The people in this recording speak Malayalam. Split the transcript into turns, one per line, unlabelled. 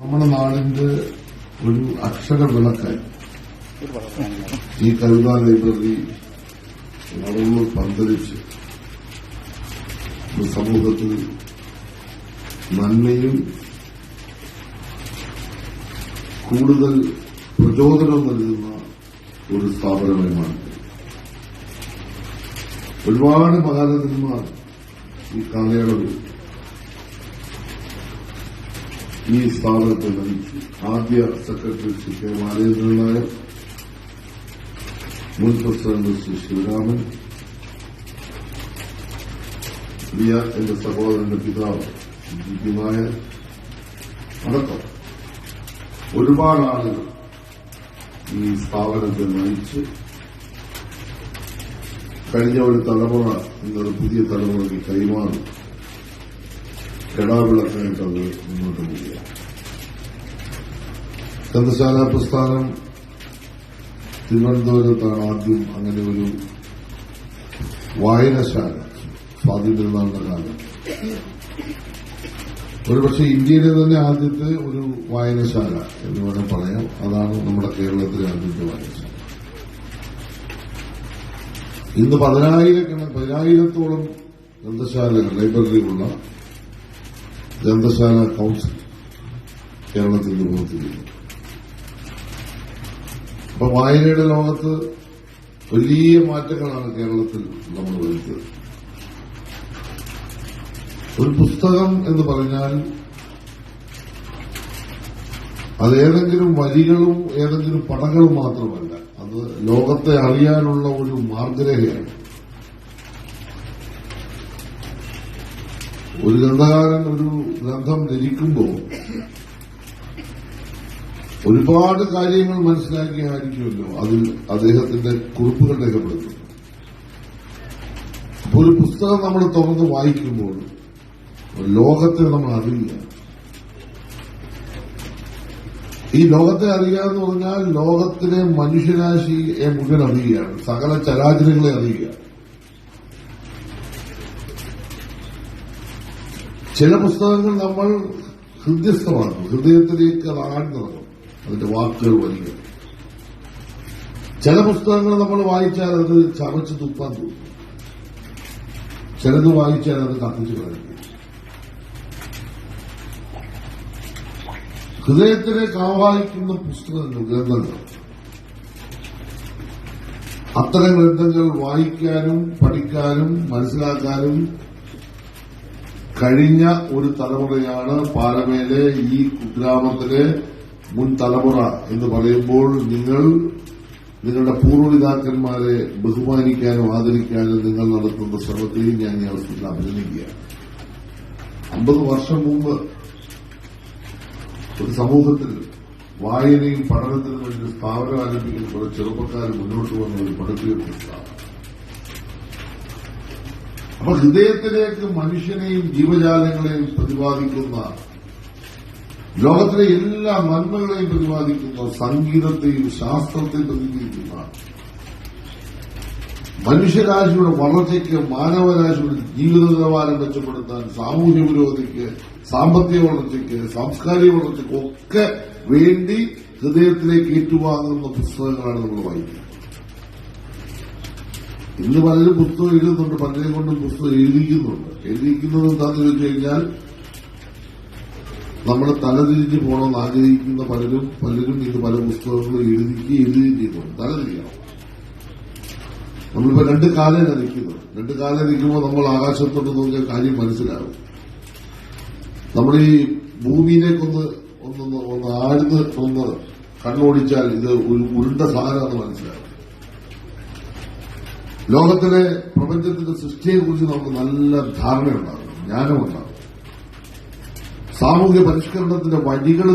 നമ്മുടെ നാടിന്റെ ഒരു അക്ഷര വിളക്കായി. ഈ കവിതാ ലൈബ്രറി വളർന്ന് പന്തലിച്ച് സമൂഹത്തിൽ നന്മയും കൂടുതൽ പ്രചോദനം നൽകുന്ന ഒരു സ്ഥാപനമായി മാറി ഒരുപാട് മഹാനന്ദന്മാർ ഈ കാലയളവിൽ ഈ സ്ഥാപനത്തെ നയിച്ചു ആദ്യ സെക്രട്ടറി ശ്രീ കെ മാനേന്ദ്രൻ നായർ മുൻ പ്രസിഡന്റ് ശ്രീ ശിവരാമൻ പ്രിയ എന്റെ സഹോദരന്റെ പിതാവ് ശ്രീ ജി പി നായർ അടക്കം ഒരുപാട് ആളുകൾ ഈ സ്ഥാപനത്തെ നയിച്ച് കഴിഞ്ഞ ഒരു തലമുറ ഇന്നൊരു പുതിയ തലമുറയ്ക്ക് കൈമാറി കെടാവിളക്കായിട്ട് അത് മുന്നോട്ട് പോവുക. ഗ്രന്ഥശാല പ്രസ്ഥാനം തിരുവനന്തപുരത്താണ് ആദ്യം അങ്ങനെ ഒരു വായനശാല സ്വാതന്ത്ര്യനാളിന്റെ കാലം. ഒരുപക്ഷെ ഇന്ത്യയിലെ തന്നെ ആദ്യത്തെ ഒരു വായനശാല എന്ന് വേണം പറയാം. അതാണ് നമ്മുടെ കേരളത്തിലെ ആദ്യത്തെ വായനശാല. ഇന്ന് പതിനായിരക്കണ പതിനായിരത്തോളം ഗ്രന്ഥശാലകൾ ലൈബ്രറികളുള്ള ഗ്രന്ഥശാല കൌൺസിൽ കേരളത്തിൽ നിർവഹിച്ചിരിക്കുന്നു അപ്പൊ വായനയുടെ ലോകത്ത് വലിയ മാറ്റങ്ങളാണ് കേരളത്തിൽ നമ്മൾ വരുത്തിയത്. ഒരു പുസ്തകം എന്ന് പറഞ്ഞാൽ അത് ഏതെങ്കിലും വരികളും ഏതെങ്കിലും പടങ്ങളും മാത്രമല്ല. അത് ലോകത്തെ അറിയാനുള്ള ഒരു മാർഗരേഖയാണ്. ഒരു ഗ്രന്ഥകാരൻ ഒരു ഗ്രന്ഥം രചിക്കുമ്പോൾ ഒരുപാട് കാര്യങ്ങൾ മനസ്സിലാക്കിയായിരിക്കുമല്ലോ അതിൽ അദ്ദേഹത്തിന്റെ കുറിപ്പുകൾ രേഖപ്പെടുത്തും അപ്പോൾ ഒരു പുസ്തകം നമ്മൾ തുറന്ന് വായിക്കുമ്പോൾ ലോകത്തെ നമ്മൾ അറിയുക. ഈ ലോകത്തെ അറിയുക എന്ന് പറഞ്ഞാൽ ലോകത്തിലെ മനുഷ്യരാശിയെ മുഴുവൻ അറിയുകയാണ്. സകല ചരാചരങ്ങളെ അറിയുക. ചില പുസ്തകങ്ങൾ നമ്മൾ ഹൃദ്യസ്ഥമാക്കും. ഹൃദയത്തിലേക്ക് അത് ആഴ്ന്നിറങ്ങും അതിന്റെ വാക്കുകൾ വലിയ. ചില പുസ്തകങ്ങൾ നമ്മൾ വായിച്ചാൽ അത് ചവച്ച് തുപ്പാൻ തോന്നും ചിലത് വായിച്ചാൽ അത് കത്തിച്ചു കളയും. ഹൃദയത്തിലേക്ക് ആവാഹിക്കുന്ന പുസ്തകങ്ങൾ ഗ്രന്ഥങ്ങൾ. അത്തരം ഗ്രന്ഥങ്ങൾ വായിക്കാനും പഠിക്കാനും മനസ്സിലാക്കാനും കഴിഞ്ഞ ഒരു തലമുറയാണ് പാലമേലെ ഈ കുഗ്രാമത്തിലെ മുൻ തലമുറ എന്ന് പറയുമ്പോൾ നിങ്ങൾ നിങ്ങളുടെ പൂർവപിതാക്കന്മാരെ ബഹുമാനിക്കാനും ആദരിക്കാനും നിങ്ങൾ നടത്തുന്ന ശ്രമത്തെയും ഞാൻ ഈ അവസരത്തിൽ അഭിനന്ദിക്കുകയാണ്. അമ്പത് വർഷം മുമ്പ് ഒരു സമൂഹത്തിൽ വായനയും പഠനത്തിനും വേണ്ടി സ്ഥാപനം ആരംഭിക്കുന്ന കുറെ ചെറുപ്പക്കാർ മുന്നോട്ട് വന്ന ഒരു പഠിപ്പിക്കുന്ന സ്ഥാപനം. അപ്പൊ ഹൃദയത്തിലേക്ക് മനുഷ്യനെയും ജീവജാലങ്ങളെയും പ്രതിപാദിക്കുന്ന ലോകത്തിലെ എല്ലാ നന്മകളെയും പ്രതിപാദിക്കുന്ന സംഗീതത്തെയും ശാസ്ത്രത്തെയും പ്രതിനിധിക്കുന്ന മനുഷ്യരാശിയുടെ വളർച്ചയ്ക്ക് മാനവരാശിയുടെ ജീവിത നിലവാരം മെച്ചപ്പെടുത്താൻ സാമൂഹ്യ പുരോഗതിക്ക് സാമ്പത്തിക വളർച്ചയ്ക്ക് സാംസ്കാരിക വളർച്ചയ്ക്ക് ഒക്കെ വേണ്ടി ഹൃദയത്തിലേക്ക് ഏറ്റുവാങ്ങുന്ന പുസ്തകങ്ങളാണ് നമ്മൾ വായിക്കുന്നത്. ഇന്ന് പലരും പുസ്തകം എഴുതുന്നുണ്ട് പലരെയും കൊണ്ടും പുസ്തകം എഴുതിക്കുന്നുണ്ട് എഴുതിക്കുന്നത് എന്താണെന്ന് ചോദിച്ചു കഴിഞ്ഞാൽ നമ്മൾ തലതിരിഞ്ഞ് പോകണമെന്ന് ആഗ്രഹിക്കുന്ന പലരും പലരും ഇന്ന് പല പുസ്തകങ്ങളും എഴുതിക്കുകയും എഴുതുകയും ചെയ്യുന്നുണ്ട്. തലതിരിക്കണം നമ്മളിപ്പോ രണ്ട് കാലം നിൽക്കുന്നത്. രണ്ട് കാലം നിൽക്കുമ്പോൾ നമ്മൾ ആകാശത്തോട്ട് നോക്കിയ കാര്യം മനസ്സിലാവും നമ്മൾ ഈ ഭൂമിയിലേക്കൊന്ന് ഒന്ന് ഒന്ന് ആഴ്ന്ന് ഒന്ന് കണ്ണോടിച്ചാൽ ഇത് ഒരു ഉരുണ്ട സാധനമാണെന്ന് മനസ്സിലാവും ലോകത്തിലെ പ്രപഞ്ചത്തിന്റെ സൃഷ്ടിയെക്കുറിച്ച് നമുക്ക് നല്ല ധാരണയുണ്ടാകും ജ്ഞാനമുണ്ടാകും സാമൂഹ്യ പരിഷ്കരണത്തിന്റെ വഴികൾ